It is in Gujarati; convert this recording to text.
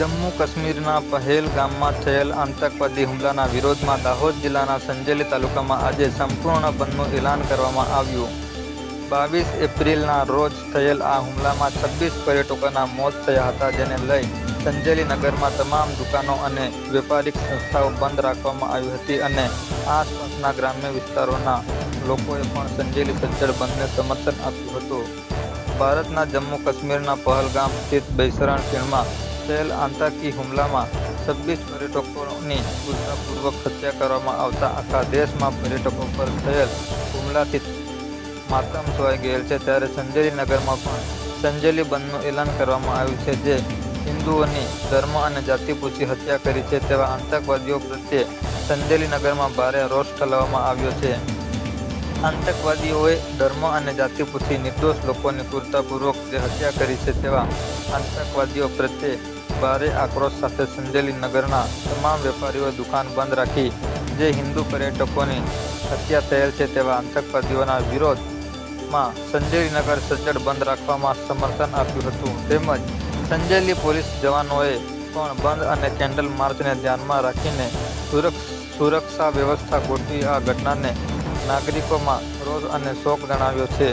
જમ્મુ કાશ્મીરના પહેલગામમાં થયેલ આતંકવાદી હુમલાના વિરોધમાં દાહોદ જિલ્લાના સંજેલી તાલુકામાં આજે સંપૂર્ણ બંધનું એલાન કરવામાં આવ્યું. બાવીસ એપ્રિલના રોજ થયેલ આ હુમલામાં છવ્વીસ પર્યટકોના મોત થયા હતા, જેને લઈ સંજેલી નગરમાં તમામ દુકાનો અને વેપારિક સંસ્થાઓ બંધ રાખવામાં આવી હતી અને આસપાસના ગ્રામ્ય વિસ્તારોના લોકોએ પણ સંજેલી સજ્જડ બંધને સમર્થન આપ્યું હતું. ભારતના જમ્મુ કાશ્મીરના પહલગામ સ્થિત બૈસરણ ખીણમાં થયેલ આતંકી હુમલામાં છવ્વીસ પર્યટકોની ક્રૂરતાપૂર્વક હત્યા કરવામાં આવતા આખા દેશમાં પર્યટકો પર થયેલ હુમલાથી માતમ છવાઈ ગયેલ છે. ત્યારે સંજેલી નગરમાં પણ સંજેલી બંધનું એલાન કરવામાં આવ્યું છે જે હિન્દુઓની ધર્મ અને જાતિ પૂછી હત્યા કરી છે તેવા આતંકવાદીઓ પ્રત્યે સંજેલી નગરમાં ભારે રોષ ઠલાવવામાં આવ્યો છે. આતંકવાદીઓએ ધર્મ અને જાતિ પૂછી નિર્દોષ લોકોની ક્રૂરતાપૂર્વક જે હત્યા કરી છે તેવા આતંકવાદીઓ પ્રત્યે ભારે આક્રોશ સાથે સંજેલી નગરના તમામ વેપારીઓએ દુકાન બંધ રાખી, જે હિન્દુ પર્યટકોની હત્યા થયેલ છે તેવા આતંકવાદીઓના વિરોધમાં સંજેલી નગર સજ્જડ બંધ રાખવામાં સમર્થન આપ્યું હતું. તેમજ સંજેલી પોલીસ જવાનોએ પણ બંધ અને કેન્ડલ માર્ચને ધ્યાનમાં રાખીને સુરક્ષ વ્યવસ્થા ગોઠવી આ ઘટનાને નાગરિકોમાં રોષ અને શોક જણાવ્યો છે.